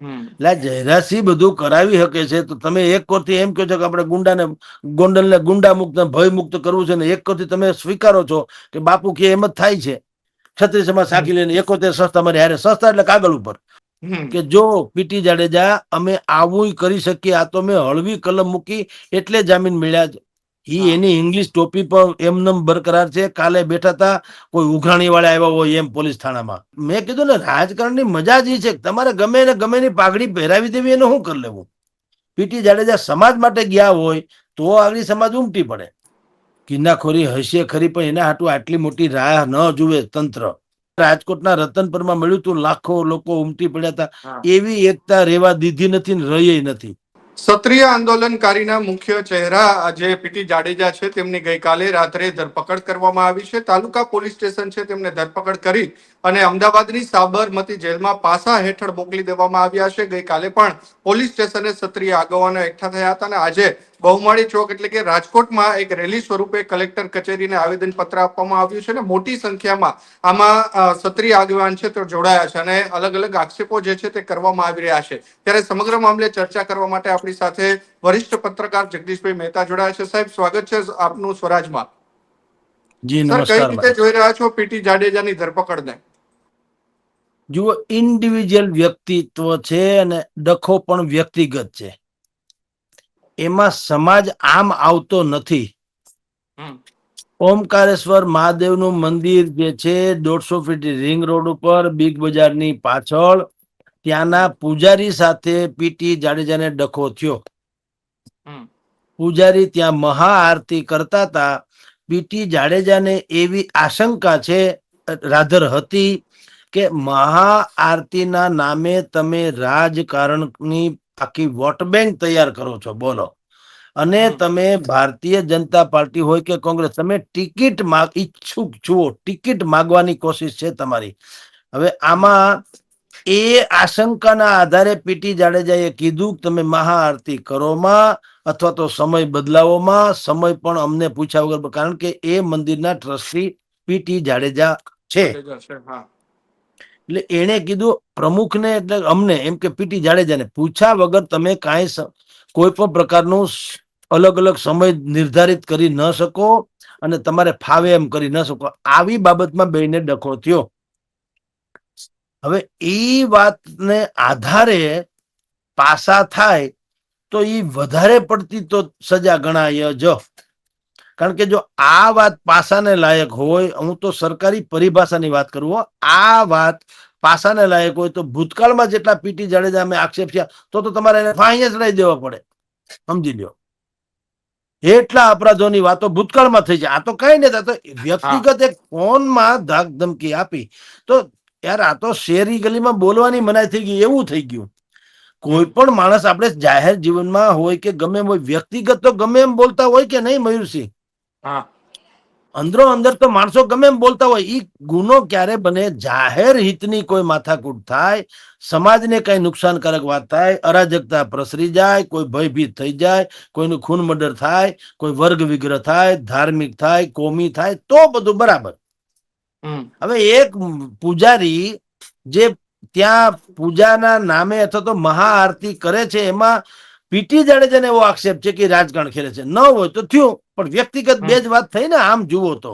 એટલે આ બધું કરાવી શકે છે તો તમે એક કોરથી એમ કહો છો કે આપણે ગુંડાને ગોંડલને ગુંડા મુક્ત ભય મુક્ત કરવું છે ને એક કોરથી તમે સ્વીકારો છો કે બાપુ કે એમ જ થાય છે. છત્રીસમાં સાકી લઈને એકોતેર સંસ્થા મારી હારે સંસ્થા એટલે કાગળ ઉપર. કે જો પીટી જાડેજા અમે આવું કરી શકીએ આ તો મેં હળવી કલમ મૂકી એટલે જામીન મળ્યા ઈ એની ઇંગ્લિશ ટોપી પર એમનેમ બરકરાર છે. કાલે બેઠા હતા કોઈ ઉઘરાણી વાળા આવ્યા હોય એમ પોલીસ થાણામાં. મેં કીધું ને રાજકારણની મજા જ છે. તમારે ગમે ને ગમે ની પાઘડી પહેરાવી દેવી એને શું કરી લેવું? પીટી જાડેજા સમાજ માટે ગયા હોય તો આગળ સમાજ ઉમટી પડે. કિન્નાખોરી હશે ખરી પણ એના હાટુ આટલી મોટી રાહ ન જુએ તંત્ર. રાજકોટના રતનપરમાં મળ્યું તું લાખો લોકો ઉમટી પડ્યા હતા એવી એકતા રેવા દીધી નથી ને રહી નથી. ક્ષત્રિય આંદોલનકારીના મુખ્ય ચહેરા જે પીટી જાડેજા છે. તેમની ગઈકાલે રાત્રે ધરપકડ કરવામાં આવી છે. તાલુકા પોલીસ સ્ટેશન છે. તેમને ધરપકડ કરી અને અમદાવાદની સાબરમતી જેલમાં પાસા હેઠળ મોકલી દેવામાં આવ્યા છે. ગઈકાલે પણ પોલીસ સ્ટેશને સત્રીય આગેવાનો એકઠા થયા હતા અને આજે બહુમાળી ચોક એટલે કે રાજકોટમાં એક રેલી સ્વરૂપે કલેક્ટર કચેરીને આવેદન પત્ર આપવામાં આવ્યું છે અને મોટી સંખ્યામાં આમાં સત્રીય આગેવાન છે તે જોડાયા છે અને અલગ અલગ આક્ષેપો જે છે તે કરવામાં આવી રહ્યા છે. ત્યારે સમગ્ર મામલે ચર્ચા કરવા માટે આપણી સાથે વરિષ્ઠ પત્રકાર જગદીશભાઈ મહેતા જોડાયા છે. સાહેબ સ્વાગત છે આપનું સ્વરાજમાં. જી નમસ્કાર કઈ રીતે જોઈ રહ્યા છો પીટી જાડેજાની ધરપકડને? જુઓ ઇન્ડિવિજ્યુઅલ વ્યક્તિત્વ છે અને ડખો પણ વ્યક્તિગત છે. એમાં સમાજ આમ આવતો નથી. ઓમકારેશ્વર મહાદેવનું મંદિર જે છે દોઢસો ફીટ રિંગ રોડ ઉપર બિગ બજારની પાછળ ત્યાંના પૂજારી સાથે પીટી જાડેજાને ડખો થયો. પૂજારી ત્યાં મહાઆરતી કરતા હતા પીટી જાડેજાને એવી આશંકા છે રાધર હતી કે મહાઆરતીના નામે તમે રાજકારણની આખી વોટ બેંક તૈયાર કરો છો? બોલો. અને તમે ભારતીય જનતા પાર્ટી હોય કે કોંગ્રેસ તમે ટિકિટ માગ ઈચ્છુક છો ટિકિટ માગવાની કોશિશ છે તમારી. હવે આમાં એ આશંકાના આધારે પીટી જાડેજાએ કીધું કે તમે મહાઆરતી કરોમાં અથવા તો સમય બદલાવોમાં. સમય પણ અમને પૂછ્યા વગર કારણ કે એ મંદિરના ટ્રસ્ટી પીટી જાડેજા છે. એટલે એણે કીધું, પ્રમુખને એટલે અમને, એમ કે પીટી જાડેજાને, પૂછ્યા વગર તમે કાંઈ કોઈ પણ પ્રકારનું અલગ અલગ સમય નિર્ધારિત કરી ન શકો અને તમારે ફાવે એમ કરી ન શકો. આવી બાબતમાં બેને ડખો થયો. હવે એ વાતને આધારે પાસા થાય તો એ વધારે પડતી તો સજા ગણાય જ. કારણ કે જો આ વાત પાસાને લાયક હોય, હું તો સરકારી પરિભાષાની વાત કરું આ વાત પાસાને લાયક હોય તો ભૂતકાળમાં જેટલા પીટી જાડેજા અમે આક્ષેપ છે તો તો તમારે એને ફાંહી જ લઈ દેવા પડે. સમજી લ્યો. એટલા અપરાધોની વાતો ભૂતકાળમાં થઈ છે. આ તો કઈ નહીં તો વ્યક્તિગત એક ફોનમાં ધાક ધમકી આપી. તો યાર, આ તો શેરી ગલીમાં બોલવાની મનાઈ થઈ ગઈ, એવું થઈ ગયું. કોઈ પણ માણસ આપણે જાહેર જીવનમાં હોય કે ગમે હોય, વ્યક્તિગત તો ગમે એમ બોલતા હોય કે નહીં, મયુરસિંહ? હા. અંદરો અંદર તો માણસો ગમે એમ બોલતા હોય એ ગુનો ક્યારે બને? જાહેર હિતની કોઈ માથાકૂટ થાય સમાજને કઈ નુકસાનકારક વાત થાય અરાજકતા પ્રસરી જાય કોઈ ભયભીત થઈ જાય કોઈનું ખૂન મર્ડર થાય કોઈ વર્ગ વિગ્રહ થાય ધાર્મિક થાય કોમી થાય તો બધું બરાબર. હમ. હવે એક પૂજારી જે ત્યાં પૂજાના નામે અથવા તો મહાઆરતી કરે છે એમાં પીટી જાડેજાને એવો આક્ષેપ છે કે રાજકારણ ખેલે છે. ન હોય તો થયું પણ વ્યક્તિગત બે જ વાત થઈ ને આમ જુઓ તો.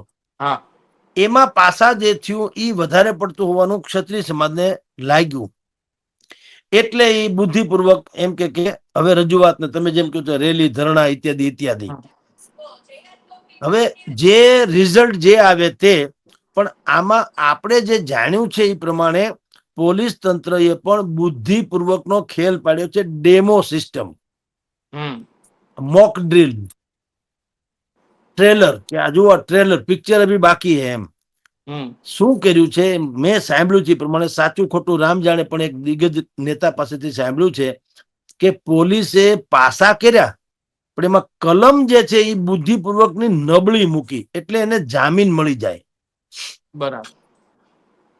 એમાં પાસા જે થયું એ વધારે પડતું હોવાનું ક્ષત્રિય સમાજને લાગ્યું. એટલે એ બુદ્ધિપૂર્વક એમ કે કે હવે રજૂઆતને તમે જેમ કહ્યું છો રેલી ધરણા ઇત્યાદિ ઇત્યાદિ. હવે જે રિઝલ્ટ જે આવે તે પણ આમાં આપણે જે જાણ્યું છે એ પ્રમાણે પોલીસ તંત્રએ પણ બુદ્ધિપૂર્વકનો ખેલ પાડ્યો છે demo system. Hmm. Mock drill trailer કે આ ટ્રેલર પિક્ચર અભી બાકી હે એમ. શું કર્યું છે? મેં સાંભળ્યું છે પ્રમાણે સાચું ખોટું રામ જાણે પણ એક દિગ્ગજ નેતા પાસેથી સાંભળ્યું છે કે પોલીસે પાસા કર્યા પણ એમાં કલમ જે છે એ બુદ્ધિપૂર્વકની નબળી મૂકી એટલે એને જામીન મળી જાય. બરાબર.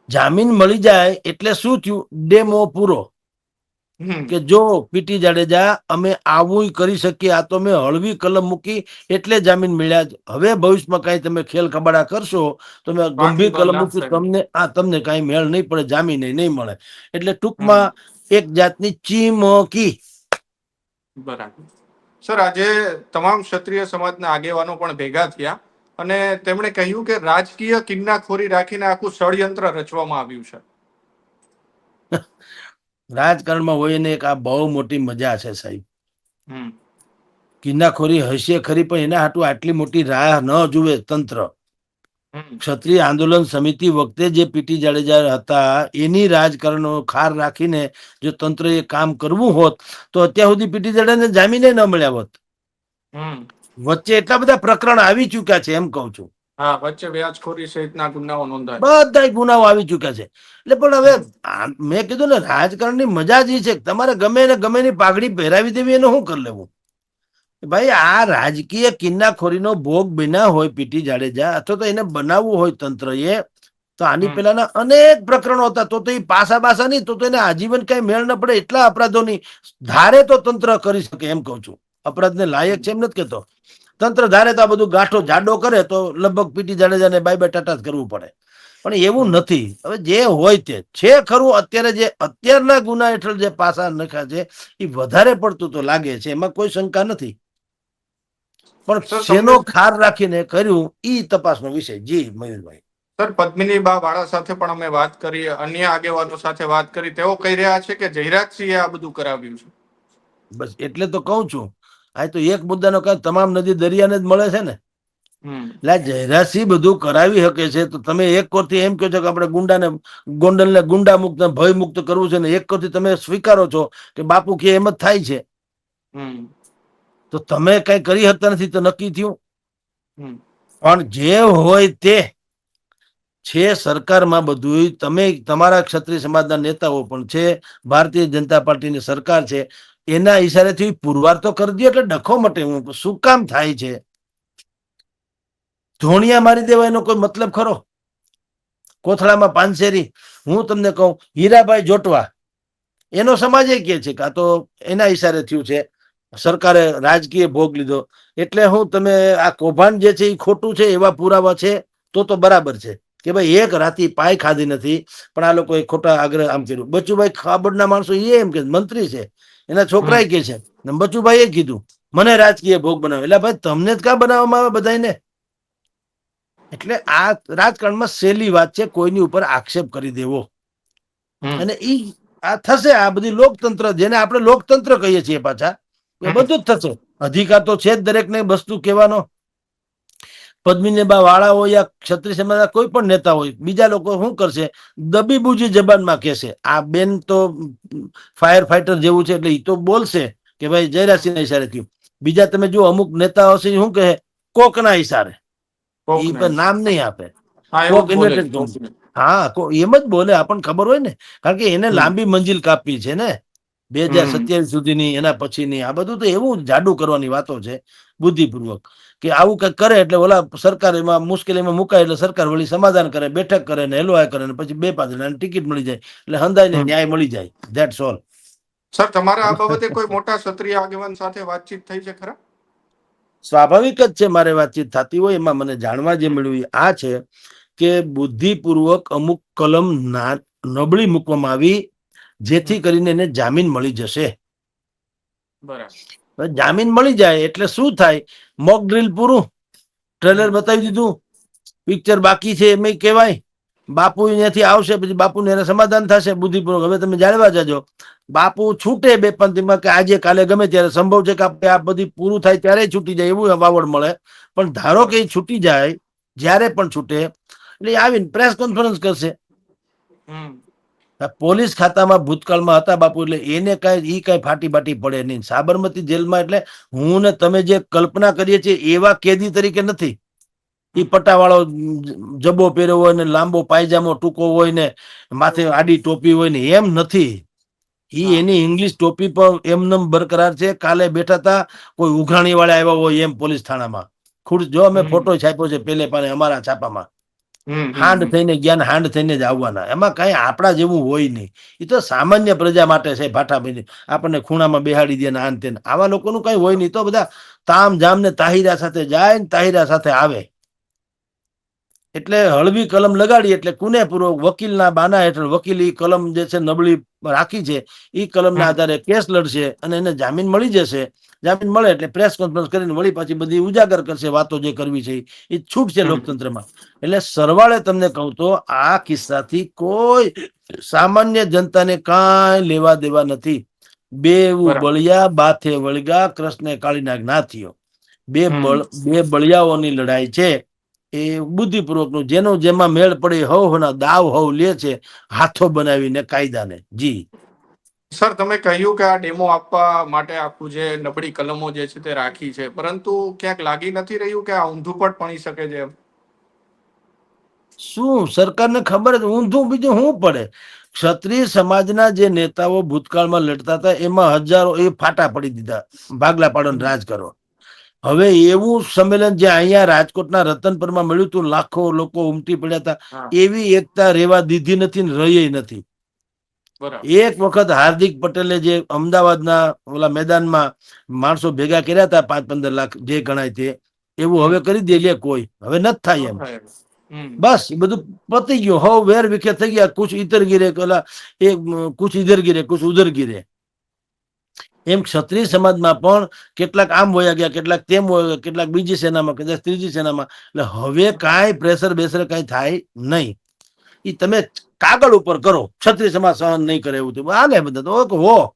જામીન મળી જાય એટલે શું થયું? ડેમો પૂરો. કે જો પીટી જાડેજા અમે આવું કરી શકીએ આ તો મેં હળવી કલમ મૂકી એટલે જામીન મળ્યા હવે ભવિષ્યમાં કઈ તમે ખેલ કબાડા કરશો તો મેં ગંભીર કલમ મૂકી તમને આ તમને કઈ મેળ નહીં પડે જામીન નહીં મળે. એટલે ટૂંકમાં એક જાતની ચીમકી. બરાબર. સર આજે તમામ ક્ષત્રિય સમાજના આગેવાનો પણ ભેગા થયા અને તેમણે કહ્યું કે રાજકીય કિન્નાખોરી રાખીને આખું ષડયંત્ર રચવામાં આવ્યું છે. રાજકારણમાં હોય ને એક આ બહુ મોટી મજા છે સાહેબ. કિન્નાખોરી હશે ખરી પણ એના હાટુ આટલી મોટી રાહ ન જુએ તંત્ર. ક્ષત્રિય આંદોલન સમિતિ વખતે જે પીટી જાડેજા હતા એની રાજકારણો ખાર રાખીને જો તંત્ર એ કામ કરવું હોત તો અત્યાર સુધી પીટી જાડેજાને જામીને ન મળ્યા હોત. વચ્ચે એટલા બધા પ્રકરણ આવી ચુક્યા છે એમ કઉ છું. હા વચ્ચે વ્યાજખોરી સહિતના ગુનાઓ નોંધાયા. બધા ગુનાઓ આવી ચુક્યા છે. એટલે પણ હવે મેં કીધું ને રાજકારણની મજા જ છે તમારે ગમે ને ગમે ની પાઘડી પહેરાવી દેવી એને શું કરી લેવું? ભાઈ આ રાજકીય કિન્નાખોરીનો ભોગ બિના હોય પીટી જાડેજા અથવા તો એને બનાવવું હોય તંત્રએ તો આની પેલાના અનેક પ્રકરણો હતા. તો તો એ પાસા બાસા નહીં તો તો એને આજીવન કઈ મેળ ન પડે એટલા અપરાધોની ધારે તો તંત્ર કરી શકે એમ કહું છું. અપરાધને લાયક છે એમ નથી કેતો તંત્ર ધારે તો આ બધું ગાંઠો જાડો કરે તો લગભગ પીટી જાડેજાને બાય બાય ટાટા જ કરવું પડે. પણ એવું. નથી. હવે જે હોય તે છે ખરું અત્યારે જે અત્યારના ગુના હેઠળ જે પાસા નખા છે એ વધારે પડતું તો લાગે છે. એમાં કોઈ શંકા નથી. પણ શેનો ખાર રાખીને કર્યું ઈ તપાસનો વિષય. જી મયુરભાઈ. સર પદ્મિની બા વાળા સાથે પણ અમે વાત કરી અન્ય આગેવાનો સાથે વાત કરી. તેઓ કહી રહ્યા છે કે જયરાજસિંહે આ બધું કરાવ્યું છે. બસ એટલે તો કહું છું. આ તો એક મુદ્દાનો કાંઈ તમામ નદી દરિયાને જ મળે છે ને? એટલે જયરાજસિંહ બધું કરાવી શકે છે તો તમે એક કોરથી એમ કહો છો કે આપણે ગુંડાને ગોંડલને ગુંડા મુક્ત ભય મુક્ત કરવું છે ને એક કોરથી તમે સ્વીકારો છો કે બાપુ કે એમ જ થાય છે? તો તમે કઈ કરી શકતા નથી તો નક્કી થયું? પણ જે હોય તે છે સરકારમાં બધું તમે તમારા ક્ષત્રિય સમાજના નેતાઓ પણ છે ભારતીય જનતા પાર્ટીની સરકાર છે. એના ઈશારેથી પુરવાર તો કરી દો એટલે ડખો મટે. હું શું કામ થાય છે? ધોણિયા મારી દેવા એનો કોઈ મતલબ ખરો? કોથળામાં પાનસેરી હું તમને કહું હીરાભાઈ જોટવા. એનો સમાજ એ કે છે કે તો એના ઈશારે થયું છે. સરકારે રાજકીય ભોગ લીધો. એટલે હું તમે આ કૌભાંડ જે છે એ ખોટું છે, એવા પુરાવા છે, તો તો બરાબર છે. કે ભાઈ એક રાતી પાય ખાધી નથી, પણ આ લોકોએ ખોટા આગ્રહ આમ કર્યું. બચુભાઈ ખાબડના માણસો એ એમ કે મંત્રી છે. એના છોકરાએ કે છે. બચુભાઈએ કીધું મને રાજકીય ભોગ બનાવે. એટલે ભાઈ તમને જ કા બનાવવામાં આવે બધાને એટલે આ રાજકારણમાં સહેલી વાત છે કોઈની ઉપર આક્ષેપ કરી દેવો. અને ઈ આ થશે આ બધી લોકતંત્ર જેને આપણે લોકતંત્ર કહીએ છીએ પાછા એ બધું જ થશે. અધિકાર તો છે જ દરેકને વસ્તુ કહેવાનો. પદ્મિનીબા વાળા હોય યા ક્ષત્રિય સમાજના કોઈ પણ નેતા હોય બીજા લોકો શું કરશે? દબી બુજી જબાનમાં કહેશે આ બેન તો ફાયર ફાઈટર જેવું છે એટલે એ તો બોલશે કે ભાઈ જયરાજસિંહના ઈશારે થયું. બીજા તમે જો અમુક નેતાઓ છે શું કહે? કોકના ઈશારે. કોક એ પર નામ નહીં આપે. કોક. હા એમ જ બોલે આપણને ખબર હોય ને? કારણ કે એને લાંબી મંજિલ કાપી છે ને? બે હજાર સત્યાવીસ સુધીની એના પછીની આ બધું તો એવું જાડુ કરવાની વાતો છે બુદ્ધિપૂર્વક કે આવું કંઈક કરે એટલે ઓલા સરકાર એમાં મુશ્કેલીમાં મુકાય એટલે સરકાર વળી સમાધાન કરે બેઠક કરે ને હેલવાય કરે ને પછી બે પાંચ ટિકિટ મળી જાય એટલે હંધાઈને ને ન્યાય મળી જાય ધેટ્સ ઓલ સર તમારા આ બાબતે કોઈ મોટા ક્ષત્રિય આગેવાન સાથે વાતચીત થઈ છે ખરા? સ્વાભાવિક જ છે મારે વાતચીત થતી હોય એમાં મને જાણવા જે મળ્યું આ છે કે બુદ્ધિપૂર્વક અમુક કલમ ના નબળી મૂકવામાં આવી જેથી કરીને એને જામીન મળી જશે. બરાબર. જામીન મળી જાય એટલે શું થાય? મોક ડ્રીલ પૂરું. ટ્રેલર બતાવી દીધું. પિક્ચર બાકી છે એમ કહેવાય. બાપુ અહીંયાથી આવશે પછી બાપુને એને સમાધાન થશે બુદ્ધિપૂર્વક. હવે તમે જાણવા જાજો. બાપુ છૂટે બે પંક્તિમાં કે આજે કાલે ગમે ત્યારે. સંભવ છે કે આપણે આ બધી પૂરું થાય ત્યારે છૂટી જાય એવું વાવડ મળે. પણ ધારો કે એ છૂટી જાય જ્યારે પણ છૂટે એટલે આવીને પ્રેસ કોન્ફરન્સ કરશે. પોલીસ ખાતામાં ભૂતકાળમાં હતા બાપુ એટલે એને કાંઈ ઈ કાંઈ ફાટી બાટી પડે નહીં. સાબરમતી જેલમાં એટલે હું ને તમે જે કલ્પના કરીએ છીએ એવા કેદી તરીકે નથી. એ પટ્ટાવાળો જબ્બો પહેર્યો હોય ને લાંબો પાયજામો ટૂંકો હોય ને માથે આડી ટોપી હોય ને એમ નથી. એ એની ઇંગ્લિશ ટોપી પણ એમનેમ બરકરાર છે. કાલે બેઠા હતા કોઈ ઉઘરાણી વાળા આવ્યા હોય એમ પોલીસ થાણામાં. ખુદ જો અમે ફોટો છાપ્યો છે પેલે પાને અમારા છાપામાં. હાંડ થઈને ગયા હાંડ થઈને જ આવવાના. એમાં કઈ આપણા જેવું હોય નહીં. એ તો સામાન્ય પ્રજા માટે છે ભાઠાભાઈ આપણને ખૂણામાં બેહાડી દે ને આન તેને. આવા લોકોનું કઈ હોય નહીં. તો બધા તામ જામ ને તાહિરા સાથે જાય ને તાહિરા સાથે આવે. એટલે હળવી કલમ લગાડી એટલે કુનેપૂર્વક વકીલના બાના હેઠળ વકીલી કલમ જે છે નબળી રાખી છે એ કલમના આધારે કેસ લડશે અને એને જામીન મળી જશે. જામીન મળે એટલે પ્રેસ કોન્ફરન્સ કરીને વળી પાછી બધી ઉજાગર કરશે વાતો જે કરવી છે એ છૂટ છે લોકતંત્રમાં. એટલે સરવાળે તમને કહું તો આ કિસ્સાથી કોઈ સામાન્ય જનતાને કાંઈ લેવા દેવા નથી. બે બળિયા બાથે વળગા કૃષ્ણ કાળીના ના થયો. બે બળ બે બળિયાઓની લડાઈ છે. એ બુદ્ધિપૂર્વકનું જેનો જેમાં મેળ પડે હવ હોના દાવ હવ લે છે હાથો બનાવીને કાયદાને. જી. સર તમે કહ્યું કે આ ડેમો આપવા માટે આખું જે નબળી કલમો જે છે તે રાખી છે પરંતુ ક્યાંક લાગી નથી રહ્યું કે આ ઊંધું પણ પડી શકે છે શું? સરકારને ખબર ઊંધું બીજું શું પડે? ક્ષત્રિય સમાજના જે નેતાઓ ભૂતકાળમાં લડતા હતા એમાં હજારો એ ફાટા પડી દીધા. ભાગલા પાડો રાજ કરો. હવે એવું સંમેલન જે અહીંયા રાજકોટના રતનપરમાં મળ્યું હતું લાખો લોકો ઉમટી પડ્યા હતા એવી એકતા રેવા દીધી નથી ને રહી નથી. એક વખત હાર્દિક પટેલે જે અમદાવાદના ઓલા મેદાનમાં માણસો ભેગા કર્યા હતા પાંચ પંદર લાખ જે ગણાય તે એવું હવે કરી દે લે કોઈ. હવે નથી થાય એમ. બસ એ બધું પતી ગયું. હવ વેર વિખેર થઈ ગયા. કુછ ઇતર ગીરે ઓલા એ કુછ ઇધર ગીરે કુછ ઉધર ગીરે. એમ ક્ષત્રિય સમાજમાં પણ કેટલાક આમ વયા ગયા કેટલાક તેમ વયા ગયા કેટલાક બીજી સેનામાં કેટલાક ત્રીજી સેનામાં. એટલે હવે કાંઈ પ્રેશર બેસર કાંઈ થાય નહીં. એ તમે કાગળ ઉપર કરો. ક્ષત્રિય સમાજ સહન નહીં કરે એવું થયું. હાલે બધા તો હો.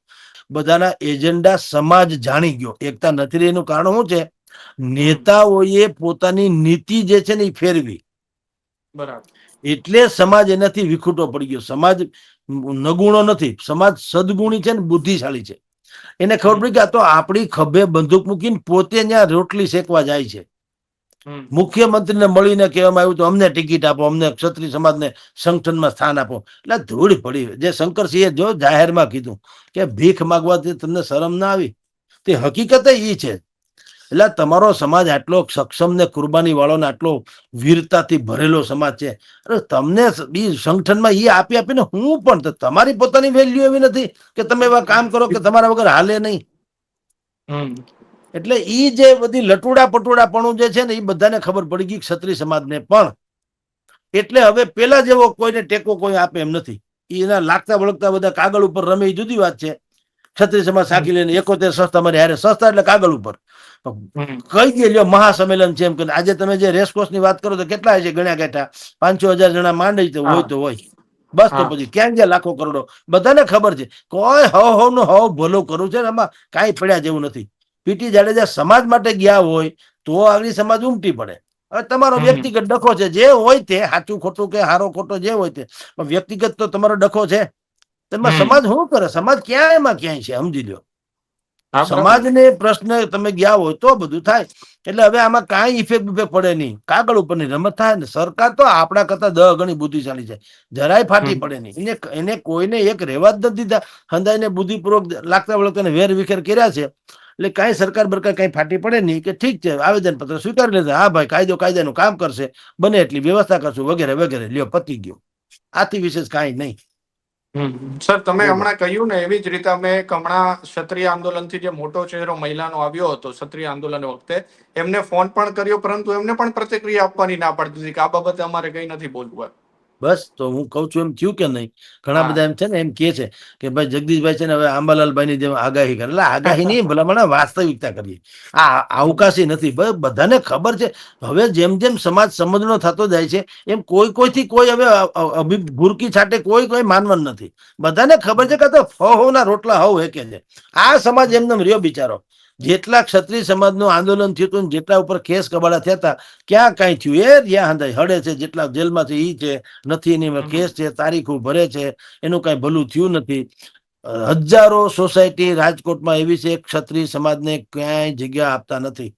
બધાના એજન્ડા સમાજ જાણી ગયો. એકતા નથી રહી એનું કારણ શું છે? નેતાઓએ પોતાની નીતિ જે છે ને એ ફેરવી. બરાબર. એટલે સમાજ એનાથી વિખૂટો પડી ગયો. સમાજ નગુણો નથી. સમાજ સદગુણી છે ને બુદ્ધિશાળી છે. એને ખબર પડી કે આ તો આપણી ખભે બંદૂક મૂકીને પોતે ત્યાં રોટલી શેકવા જાય છે. મુખ્યમંત્રીને મળીને કહેવામાં આવ્યું તો અમને ટિકિટ આપો અમને ક્ષત્રિય સમાજને સંગઠનમાં સ્થાન આપો. એટલે ધૂળ પડી. જે શંકરસિંહે જો જાહેરમાં કીધું કે ભીખ માગવાથી તમને શરમ ના આવી તે હકીકત એ છે. એટલે તમારો સમાજ આટલો સક્ષમ ને કુરબાની વાળો ને આટલો વીરતાથી ભરેલો સમાજ છે. અરે તમને બી સંગઠનમાં ઈ આપી આપીને હું પણ તમારી પોતાની વેલ્યુ એવી નથી કે તમે એવા કામ કરો કે તમારા વગર હાલે નહીં. એટલે ઈ જે બધી લટુડા પટુડાપણું જે છે ને એ બધાને ખબર પડી ગઈ ક્ષત્રિય સમાજને પણ. એટલે હવે પેલા જેવો કોઈને ટેકો કોઈ આપે એમ નથી. એના લાગતા વળગતા બધા કાગળ ઉપર રમે એ જુદી વાત છે. ક્ષત્રિય સમાજ સાકી લઈને એકોતેર સંસ્થા મારી હારે સંસ્થા એટલે કાગળ ઉપર. કઈ દે લ્યો મહાસંમેલન છે એમ કે આજે તમે જે રેસકોર્સની વાત કરો તો કેટલા છે ગણ્યા ગેઠા પાંચસો હજાર જણા માંડે તો હોય તો હોય. બસ તો પછી ક્યાં ગયા લાખો કરોડો? બધાને ખબર છે. કોઈ હવ હવનું હવ ભલો કરવું છે ને એમાં કાંઈ પડ્યા જેવું નથી. પીટી જાડેજા સમાજ માટે ગયા હોય તો આગળ સમાજ ઉમટી પડે. હવે તમારો વ્યક્તિગત ડખો છે. જે હોય તે સાચું ખોટું કે હારો ખોટો જે હોય તે. પણ વ્યક્તિગત તો તમારો ડખો છે. તેમાં સમાજ શું કરે? સમાજ ક્યાં એમાં ક્યાંય છે? સમજી લ્યો. સમાજને પ્રશ્ન તમે ગયા હોય તો બધું થાય. એટલે હવે આમાં કાંઈ ઇફેક્ટ બિફેક્ટ પડે નહીં. કાગળ ઉપરની રમત થાય ને સરકાર તો આપણા કરતા દહ ગણી બુદ્ધિશાળી છે. જરાય ફાટી પડે નહીં. એને એને કોઈને એક રહેવા જ નથી દીધા. હંદાઈને બુદ્ધિપૂર્વક લાગતા વળગતાને વેર વિખેર કર્યા છે. એટલે કાંઈ સરકાર બરકાર કાંઈ ફાટી પડે નહીં કે ઠીક છે આવેદન પત્ર સ્વીકારી લેતા હા ભાઈ કાયદો કાયદાનું કામ કરશે. બને એટલી વ્યવસ્થા કરશું વગેરે વગેરે. લ્યો પતી ગયો. આથી વિશેષ કાંઈ નહીં. હમ. સર તમે. હમણાં કહ્યું ને એવી જ રીતે અમે એક હમણાં ક્ષત્રિય આંદોલનથી જે મોટો ચહેરો મહિલાનો આવ્યો હતો ક્ષત્રિય આંદોલન વખતે એમને ફોન પણ કર્યો પરંતુ એમને પણ પ્રતિક્રિયા આપવાની ના પડતી હતી કે આ બાબતે અમારે કઈ નથી બોલવું એમ. બસ તો હું કઉ છું એમ થયું કે નહીં? ઘણા બધા એમ છે ને એમ કે છે કે ભાઈ જગદીશભાઈ છે ને હવે આંબાલાલભાઈ ની જેમ આગાહી કરે. એટલે આગાહી નહીં ભલામણ વાસ્તવિકતા કરીએ. આ અવકાશી નથી. બધાને ખબર છે હવે જેમ જેમ સમાજ સમજનો થતો જાય છે એમ કોઈ કોઈથી કોઈ હવે અ- અ- અભિ ભૂરકી છાટે કોઈ કોઈ માનવાનું નથી. બધાને ખબર છે કે તો ફહોના રોટલા હોવ હે કે છે. આ સમાજ એમને રહ્યો બિચારો. જેટલા ક્ષત્રિય સમાજનું આંદોલન થયું હતું જેટલા ઉપર કેસ કબાડા થયા હતા ક્યાં કાંઈ થયું? એ જ્યાં હંધાય હડે છે જેટલા જેલમાંથી એ છે નથી એની કેસ છે તારીખો ભરે છે એનું કાંઈ ભલું થયું નથી. હજારો સોસાયટી રાજકોટમાં એવી છે ક્ષત્રિય સમાજને ક્યાંય જગ્યા આપતા નથી.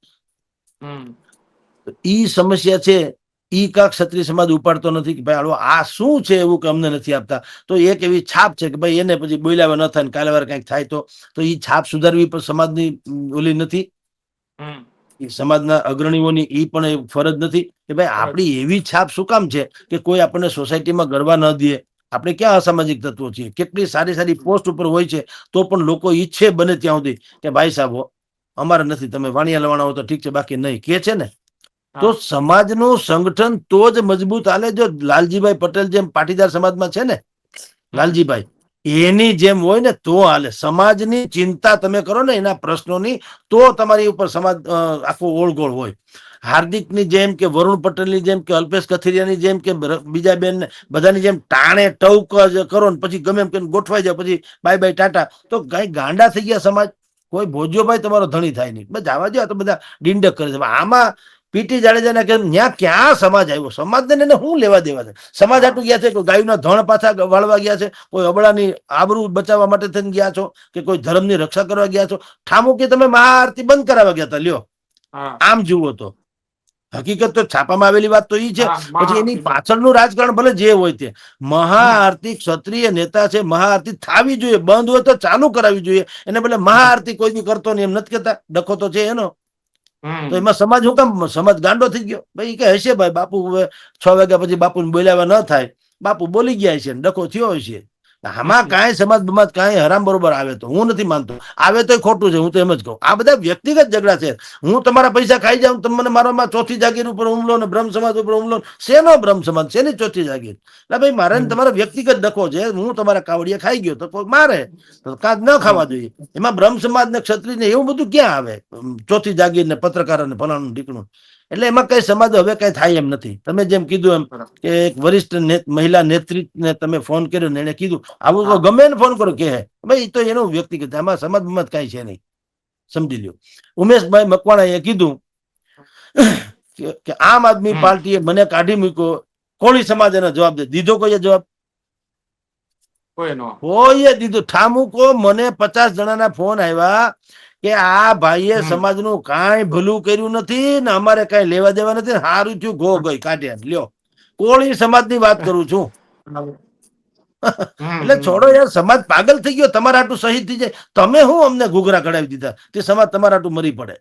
ઈ સમસ્યા છે ઈ કા ક્ષત્રિય સમાજ ઉપાડતો નથી કે ભાઈ હાલો આ શું છે એવું કે અમને નથી આપતા? તો એક એવી છાપ છે કે ભાઈ એને પછી બોલાવે ન થાય ને કાલે વાર કંઈક થાય તો તો ઈ છાપ સુધારવી પણ સમાજની ઓલી નથી. ઈ સમાજના અગ્રણીઓની ઈ પણ એ ફરજ નથી કે ભાઈ આપણી એવી છાપ શું કામ છે કે કોઈ આપણને સોસાયટીમાં ગરબા ન દે? આપણે ક્યાં અસામાજિક તત્વો છીએ? કેટલી સારી સારી પોસ્ટ ઉપર હોય છે તો પણ લોકો ઈચ્છે બને ત્યાં સુધી કે ભાઈ સાહેબ અમારે નથી તમે વાણિયા લવાણા હો તો ઠીક છે બાકી નહીં. કે છે ને? તો. સમાજનું સંગઠન તો જ મજબૂત હાલે. જો લાલજીભાઈ પટેલ જેમ પાટીદાર સમાજમાં છે ને લાલજીભાઈ એની જેમ હોય ને તો હાલે. સમાજની ચિંતા તમે કરો ને એના પ્રશ્નોની તો તમારી ઉપર સમાજ આખો ઓળગોળ હોય. હાર્દિકની જેમ કે વરુણ પટેલની જેમ કે અલ્પેશ કથિરિયાની જેમ કે બીજા બેન બધાની જેમ ટાણે ટવક જ કરો ને પછી ગમે એમ કે ગોઠવાઈ જાય પછી બાય બાય ટાટા. તો કઈ ગાંડા થઈ ગયા સમાજ. કોઈ ભોજ્યોભાઈ તમારો ધણી થાય નહીં. બસ જવા દો તો બધા ડિંડક કરે છે. આમાં પીટી જાડેજાને કે ત્યાં ક્યાં સમાજ આવ્યો? સમાજને એને શું લેવા દેવા છે? સમાજ આટલું ગયા છે કોઈ ગાયના ધણ પાછા વાળવા ગયા છે? કોઈ અબળાની આબરૂ બચાવવા માટે થઈને ગયા છો? કે કોઈ ધર્મની રક્ષા કરવા ગયા છો? ઠામો કે તમે મહાઆરતી બંધ કરાવવા ગયા હતા? લ્યો. આમ જુઓ તો. હકીકત તો છાપામાં આવેલી વાત તો એ છે. પછી એની પાછળનું રાજકારણ ભલે જે હોય તે. મહાઆરતી ક્ષત્રિય નેતા છે મહાઆરતી થાવી જોઈએ. બંધ હોય તો ચાલુ કરાવી જોઈએ. એને ભલે મહાઆરતી કોઈ બી કરતો નહીં એમ નથી કેતા ડખો તો છે એનો. તો એમાં સમાજ હું કામ, સમાજ ગાંડો થઈ ગયો. ભાઈ કે હશે ભાઈ બાપુ છ વાગ્યા પછી બાપુ બોલાવા ન થાય. બાપુ બોલી ગયા છે ડખો થયો હશે. આમાં કાંઈ સમાજ બમાજ કાંઈ હરામ બરોબર આવે તો હું નથી માનતો. આવે તો ખોટું છે હું તો એમ જ કહું. આ બધા વ્યક્તિગત ઝઘડા છે. હું તમારા પૈસા ખાઈ જાઉં તમને મને ચોથી જાગીર ઉપર હુમલો ને બ્રહ્મ સમાજ ઉપર હુમલો ને શેનો બ્રહ્મ સમાજ? શેની ચોથી જાગીર? એટલે ભાઈ મારે તમારો વ્યક્તિગત ડખો છે. હું તમારા કાવડિયા ખાઈ ગયો તો કોઈ મારે. તો કાંક ન ખાવા જોઈએ. એમાં બ્રહ્મ સમાજ ને ક્ષત્રિય ને એવું બધું ક્યાં આવે? ચોથી જાગીર ને પત્રકાર ને ફલાણું ઢીકણું. એટલે એમાં કઈ સમાજ હવે કઈ થાય એમ નથી. તમે જેમ કીધું એમ કે એક વરિષ્ઠ મહિલા નેત્રીને તમે ફોન કર્યો ને એને કીધું આવું ગમે ને ફોન કરો કે ભાઈ તો એનું વ્યક્તિગત આમાં સમાજ બમાજ કઈ છે નહીં. સમજી લ્યો. ઉમેશભાઈ મકવાણાએ કીધું કે- આમ આદમી. પાર્ટીએ મને કાઢી મૂક્યો કોળી સમાજ એનો જવાબ દે. દીધો કોઈએ જવાબ? કોઈએ દીધું. ઠામુકો મને પચાસ જણાના ફોન આવ્યા કે આ ભાઈએ સમાજનું કાંઈ ભલું કર્યું નથી ને અમારે કાંઈ લેવા દેવા નથી ને હારું થયું ગો ગઈ કાઢ્યા લ્યો. કોળી સમાજની વાત કરું છું. એટલે છોડો યાર સમાજ પાગલ થઈ ગયો તમારા હાટું શહીદ થઈ જાય. તમે હું અમને ઘૂઘરા કઢાવી દીધા? તે સમાજ તમારા હાટું મરી પડે.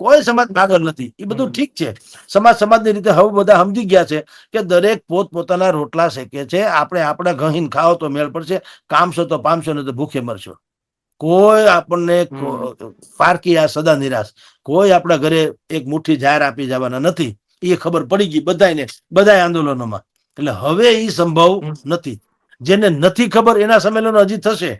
કોઈ સમાજ પાગલ નથી. એ બધું ઠીક છે. સમાજ સમાજની રીતે હવે બધા સમજી ગયા છે કે દરેક પોત પોતાના રોટલા શેકે છે. આપણે આપણે ઘહીને ખાઓ તો મેળ પડશે. કામશો તો પામશો ને તો ભૂખે મરશો. કોઈ આપણને પારકી આ સદા નિરાશ. કોઈ આપણા ઘરે એક મુઠ્ઠી જાહેર આપી જવાના નથી. એ ખબર પડી ગઈ બધાને બધા આંદોલનોમાં. એટલે હવે એ સંભવ નથી. જેને નથી ખબર એના સંમેલનો હજી થશે.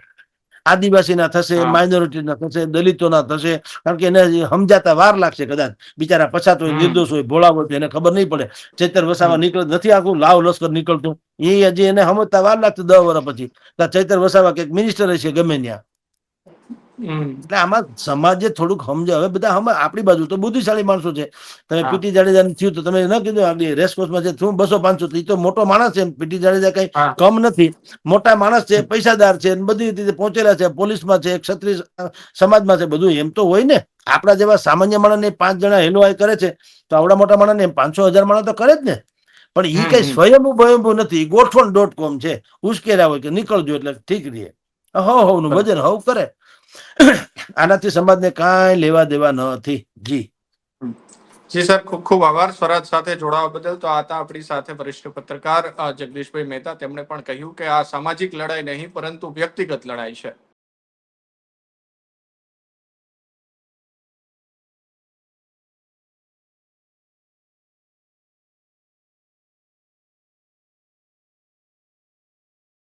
આદિવાસીના થશે. માઇનોરિટીના થશે દલિતોના થશે. કારણ કે એને સમજાતા વાર લાગશે કદાચ. બિચારા પછાત હોય. નિર્દોષ હોય ભોળા હોય તો એને ખબર નહીં પડે. ચૈતર વસાવા. નીકળ નથી આખું લાવ લશ્કર નીકળતું. એ હજી એને સમજતા વાર લાગશે દસ વર્ષ પછી. ચૈતર વસાવા કે મિનિસ્ટર હશે ગમે ત્યાં. એટલે આમાં સમાજે થોડુંક સમજે હવે બધા હમ આપણી બાજુ તો બુદ્ધિશાળી માણસો છે. તમે પીટી જાડેજા થયું તો તમે ન કીધું રેસકોર્સમાં છે શું બસો પાંચસો તો તો મોટો માણસ છે પીટી જાડેજા કઈ કમ નથી. મોટા માણસ છે પૈસાદાર છે બધી રીતે પહોંચેલા છે પોલીસમાં છે ક્ષત્રિય સમાજમાં છે બધું એમ તો હોય ને. આપણા જેવા સામાન્ય માણસને પાંચ જણા હેલો હાય કરે છે તો આવડા મોટા માણસને પાંચસો હજાર માણસ તો કરે જ ને. પણ ઈ કઈ સ્વયં સ્વયંભૂ ભયંભૂ નથી. ગોઠવણ ડોટ કોમ છે. ઉશ્કેર્યા હોય કે નીકળજો એટલે ઠીક રહીએ હવ હવનું. વજન હવ કરે. આનાથી સમાજને કાંઈ લેવા દેવા નથી જી. જી સર, ખૂબ ખૂબ આભાર. સ્વરાજ સાથે જોડાવા બદલ તો આ હતા આપણી સાથે વરિષ્ઠ પત્રકાર જગદીશભાઈ મહેતા. તેમણે પણ કહ્યું કે આ સામાજિક લડાઈ નહીં, પરંતુ વ્યક્તિગત લડાઈ છે.